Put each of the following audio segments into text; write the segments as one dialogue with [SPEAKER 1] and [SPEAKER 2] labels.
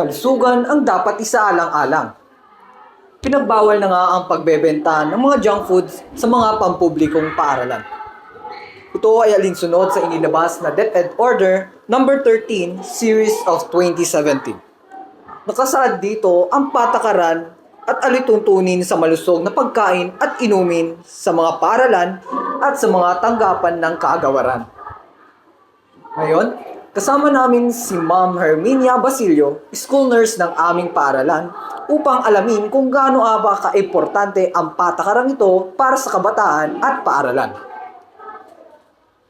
[SPEAKER 1] kalusugan ang dapat isaalang-alang. Pinagbawal na nga ang pagbebenta ng mga junk foods sa mga pampublikong paaralan. Ito ay alinsunod sa inilabas na DepEd Order number 13 Series of 2017. Nakasaad dito ang patakaran at alituntunin sa malusog na pagkain at inumin sa mga paaralan at sa mga tanggapan ng kaagawaran. Ngayon, kasama namin si Ma'am Herminia Basilio, school nurse ng aming paaralan, upang alamin kung gaano nga ba kaimportante ang patakarang ito para sa kabataan at paaralan.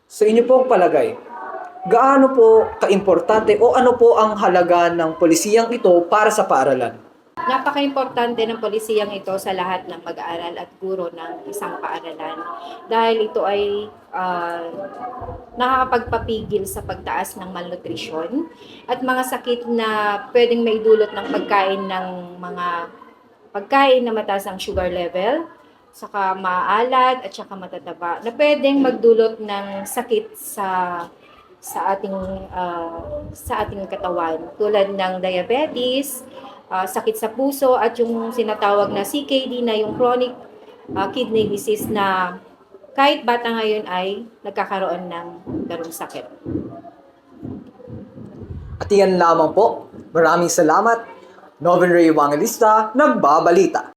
[SPEAKER 1] Sa inyo pong palagay, gaano po kaimportante o ano po ang halaga ng polisiyang ito para sa paaralan?
[SPEAKER 2] Napaka-importante ng polisiyang ito sa lahat ng pag-aaral at guro ng isang paaralan. Dahil ito ay ah, nakakapagpapigil sa pagtaas ng malnutrition at mga sakit na pwedeng maidulot ng pagkain ng mga pagkain na mataas ang sugar level, saka maalat at saka matataba na pwedeng magdulot ng sakit sa sa ating ah, sa ating katawan. Tulad ng diabetes, ah, sakit sa puso at yung sinatawag na CKD na yung chronic ah, kidney disease na kahit bata ngayon ay nagkakaroon ng ganung sakit.
[SPEAKER 1] At iyan lamang po. Maraming salamat. Noven Ray Evangelista, nagbabalita.